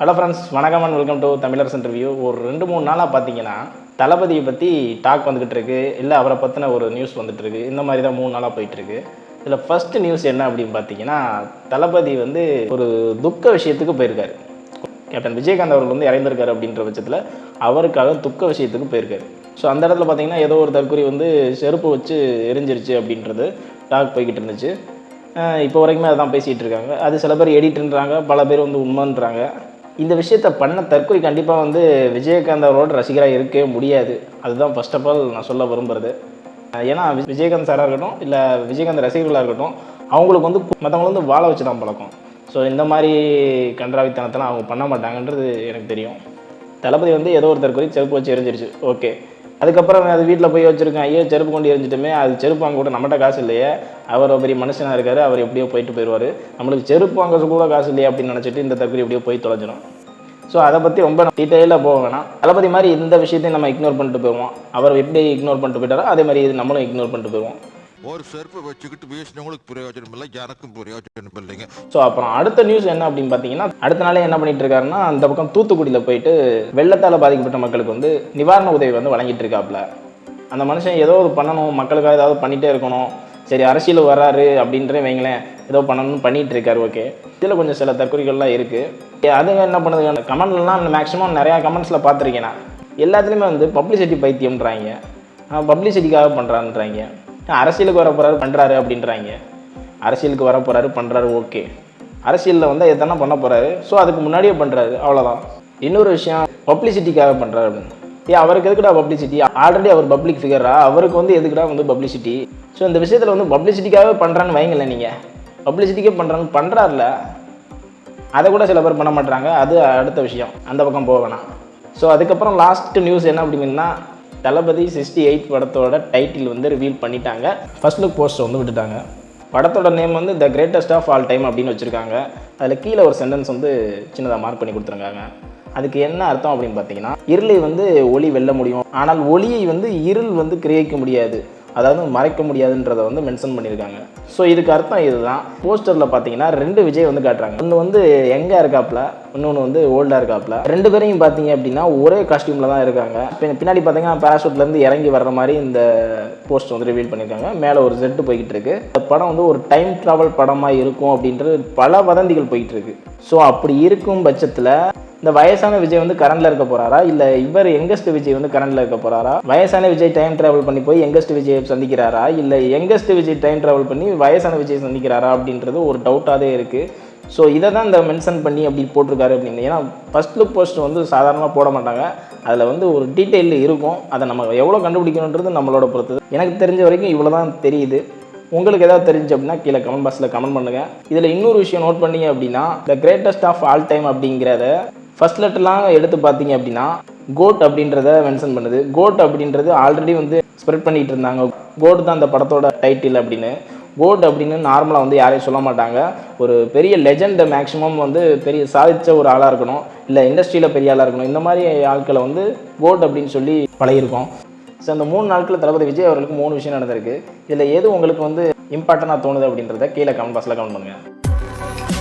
Hello friends வணக்கம் and welcome to Tamilarasu interview ஒரு ரெண்டு மூணு நாளாக பார்த்தீங்கன்னா தளபதியை பற்றி டாக் வந்துக்கிட்டு இருக்கு. இல்லை அவரை பற்றின ஒரு நியூஸ் வந்துட்டு இருக்கு. இந்த மாதிரி தான் மூணு நாளாக போயிட்டு இருக்கு. இதில் ஃபர்ஸ்ட் நியூஸ் என்ன அப்படின்னு பார்த்தீங்கன்னா தளபதி வந்து ஒரு துக்க விஷயத்துக்கு போயிருக்காரு. கேப்டன் விஜயகாந்த் அவர்கள் வந்து இறந்திருக்காரு அப்படின்ற பட்சத்தில் அவருக்காக துக்க விஷயத்துக்கு போயிருக்காரு. ஸோ அந்த இடத்துல பார்த்தீங்கன்னா ஏதோ ஒரு தற்கொலை வந்து செருப்பு வச்சு எரிஞ்சிருச்சு அப்படின்றது டாக் போய்கிட்டு இருந்துச்சு. இப்போ வரைக்குமே அதான் பேசிகிட்டு இருக்காங்க. அது சில பேர் எடிட்டுன்றாங்க பல பேர் வந்து உண்மைன்றாங்க. இந்த விஷயத்தை பண்ண தற்கொலை கண்டிப்பாக வந்து விஜயகாந்த் அவரோட ரசிகராக இருக்கவே முடியாது. அதுதான் ஃபர்ஸ்ட் ஆஃப் ஆல் நான் சொல்ல விரும்புறது. ஏன்னா வி- விஜயகாந்த் சாராக இருக்கட்டும் இல்லை விஜயகாந்த் ரசிகர்களாக இருக்கட்டும் அவங்களுக்கு வந்து மற்றவங்கள வந்து வாழ வச்சு தான் பழக்கம். ஸோ இந்த மாதிரி கன்றாவித்தனத்தெல்லாம் அவங்க பண்ண மாட்டாங்கன்றது எனக்கு தெரியும். தளபதி வந்து ஏதோ ஒரு தற்கொலை செருப்பு வச்சு எரிஞ்சிருச்சு. ஓகே அதுக்கப்புறம் அது வீட்டில் போய் வச்சுருக்கேன். ஐயோ செருப்பு கொண்டு எரிஞ்சிட்டுமே. அது செருப்பு வாங்க கூட நம்மகிட்ட காசு இல்லையே. அவர் ஒரு பெரிய மனுஷனாக இருக்கார். அவர் எப்படியோ போயிட்டு போயிடுவார். நம்மளுக்கு செருப்பு வாங்க கூட காசு இல்லையே அப்படின்னு நினச்சிட்டு இந்த தகுதி எப்படியோ போய் தொலைஞ்சிடும் ஸோ அதை பற்றி ரொம்ப டீட்டெயிலாக போக வேணாம். தளபதி மாதிரி இந்த விஷயத்தையும் நம்ம இக்னோர் பண்ணிட்டு போயிடுவோம். அவர் எப்படி இக்னோர் பண்ணிட்டு போயிட்டாரோ அதே மாதிரி இது நம்மளும் இக்னோர் பண்ணிட்டு போயிடுவோம். ஒரு செருப்பை வச்சுக்கிட்டு பேசினவங்களுக்கு பிரயோஜனம் இல்லை எனக்கும் பிரயோஜனம் இல்லைங்க ஸோ அப்புறம் அடுத்த நியூஸ் என்ன அப்படின்னு பார்த்தீங்கன்னா அடுத்த நாளே என்ன பண்ணிட்டு இருக்காருன்னா அந்த பக்கம் தூத்துக்குடியில் போயிட்டு வெள்ளத்தால் பாதிக்கப்பட்ட மக்களுக்கு வந்து நிவாரண உதவி வந்து வழங்கிட்டு இருக்காப்புல. அந்த மனுஷன் ஏதோ ஒரு பண்ணணும் மக்களுக்காக ஏதாவது பண்ணிகிட்டே இருக்கணும். சரி அரசியல் வராரு அப்படின்றே வைங்களேன் ஏதோ பண்ணணும்னு பண்ணிட்டு இருக்காரு ஓகே. இதில் கொஞ்சம் சில தற்கொலைகள்லாம் இருக்குது அதுங்க என்ன பண்ணுதுங்க கமெண்ட்லாம் மேக்ஸிமம் நிறையா கமெண்ட்ஸில் பார்த்துருக்கேன் நான். எல்லாத்துலேயுமே வந்து பப்ளிசிட்டி பைத்தியம்ன்றாங்க. பப்ளிசிட்டிக்காக பண்ணுறான்றாங்க அரசியலுக்கு வர போகிறாரு பண்ணுறாரு அப்படின்றாங்க. அரசியலுக்கு வர போகிறாரு பண்ணுறாரு ஓகே. அரசியலில் வந்து எதனா பண்ண போகிறாரு ஸோ அதுக்கு முன்னாடியே பண்ணுறாரு அவ்வளோதான் இன்னொரு விஷயம் பப்ளிசிட்டிக்காக பண்ணுறாரு அப்படின்னு. ஏன் அவருக்கு எதுக்குடா பப்ளிசிட்டி ஆல்ரெடி அவர் பப்ளிக் ஃபிகரா அவருக்கு வந்து எதுக்குடா வந்து பப்ளிசிட்டி ஸோ இந்த விஷயத்தில் வந்து பப்ளிசிட்டிக்காகவே பண்ணுறான்னு வைங்களேன் நீங்கள் பப்ளிசிட்டிக்கே பண்ணுறான்னு பண்ணுறாருல அதை கூட சில பேர் பண்ண மாட்டாங்க அது அடுத்த விஷயம். அந்த பக்கம் போக வேணாம். ஸோ அதுக்கப்புறம் லாஸ்ட் நியூஸ் என்ன அப்படிங்கன்னா தளபதி சிக்ஸ்டி எயிட் படத்தோட டைட்டில் வந்து ரிவீல் பண்ணிட்டாங்க. ஃபர்ஸ்ட் லுக் போஸ்டர் வந்து விட்டுட்டாங்க. படத்தோட நேம் வந்து the greatest of all time அப்படின்னு வச்சுருக்காங்க. அதில் கீழே ஒரு சென்டென்ஸ் வந்து சின்னதாக மார்க் பண்ணி கொடுத்துருக்காங்க. அதுக்கு என்ன அர்த்தம் அப்படின்னு பார்த்தீங்கன்னா இருளை வந்து ஒளி வெல்ல முடியும். ஆனால் ஒளியை வந்து இருள் வந்து கிரகிக்க முடியாது. அதாவது மறைக்க முடியாதுன்றதை வந்து மென்ஷன் பண்ணியிருக்காங்க. ஸோ இதுக்கு அர்த்தம் இதுதான். போஸ்டரில் பார்த்தீங்கன்னா ரெண்டு விஜய் வந்து காட்டுறாங்க. ஒன்று வந்து எங்கே இருக்காப்புல இன்னொன்று வந்து ஓல்டாக இருக்காப்புல. ரெண்டு பேரையும் பார்த்தீங்க அப்படின்னா ஒரே காஸ்டியூமில் தான் இருக்காங்க. பின்னாடி பார்த்தீங்கன்னா பேராஷூட்லேருந்து இறங்கி வர்ற மாதிரி இந்த போஸ்ட் வந்து ரிவீல் பண்ணியிருக்காங்க. மேலே ஒரு செட்டு போய்கிட்டு இருக்கு. இந்த படம் வந்து ஒரு டைம் ட்ராவல் படமாக இருக்கும் அப்படின்றது பல வதந்திகள் போய்கிட்டு இருக்கு. ஸோ அப்படி இருக்கும் பட்சத்தில் இந்த வயசான விஜய் வந்து கரண்ட்ல இருக்க போறாரா? இல்ல இவர் யங்கஸ்ட் விஜய் வந்து கரண்ட்ல இருக்க போறாரா? வயசான விஜய் டைம் டிராவல் பண்ணி போய் யங்கஸ்ட் விஜய் சந்திக்கிறாரா? இல்ல யங்கஸ்ட் விஜய் டைம் டிராவல் பண்ணி வயசான விஜய் சந்திக்கிறாரா அப்படின்றது ஒரு டவுட்டாகவே இருக்கு. ஸோ இதை தான் இந்த மென்ஷன் பண்ணி அப்படி போட்டிருக்காரு அப்படின்னு. ஏன்னா ஃபர்ஸ்ட் லுக் போஸ்ட் வந்து சாதாரணமாக போட மாட்டாங்க. அதில் வந்து ஒரு டீட்டெயில் இருக்கும். அதை நம்ம எவ்வளோ கண்டுபிடிக்கணுன்றது நம்மளோட பொறுத்தது எனக்கு தெரிஞ்ச வரைக்கும் இவ்வளோ தான் தெரியுது. உங்களுக்கு ஏதாவது தெரிஞ்சு அப்படின்னா கீழே கமெண்ட் பாக்ஸில் கமெண்ட் பண்ணுங்க. இதில் இன்னொரு விஷயம் நோட் பண்ணீங்க அப்படின்னா the greatest of all time அப்படிங்கிறத ஃபஸ்ட் லெட்டர்லாம் எடுத்து பார்த்தீங்க அப்படின்னா கோட் அப்படின்றத மென்ஷன் பண்ணுது. கோட் அப்படின்றது ஆல்ரெடி வந்து ஸ்ப்ரெட் பண்ணிகிட்டு இருந்தாங்க. கோட் தான் அந்த படத்தோட டைட்டில் அப்படின்னு. கோட் அப்படின்னு நார்மலாக வந்து யாரையும் சொல்ல மாட்டாங்க. ஒரு பெரிய லெஜெண்ட் மேக்ஸிமம் வந்து பெரிய சாதித்த ஒரு ஆளாக இருக்கணும். இல்லை இண்டஸ்ட்ரியில் பெரிய ஆளாக இருக்கணும். இந்த மாதிரி ஆட்களை வந்து கோட் அப்படின்னு சொல்லி பழகிருக்கோம் ஸோ அந்த மூணு நாட்களில் தளபதி விஜய் அவர்களுக்கு மூணு விஷயம் நடந்திருக்கு. இதில் எது உங்களுக்கு வந்து இம்பார்ட்டண்ட்டாக தோணுது அப்படின்றத கீழே கமெண்ட் பாக்ஸில் கமெண்ட் பண்ணுங்கள்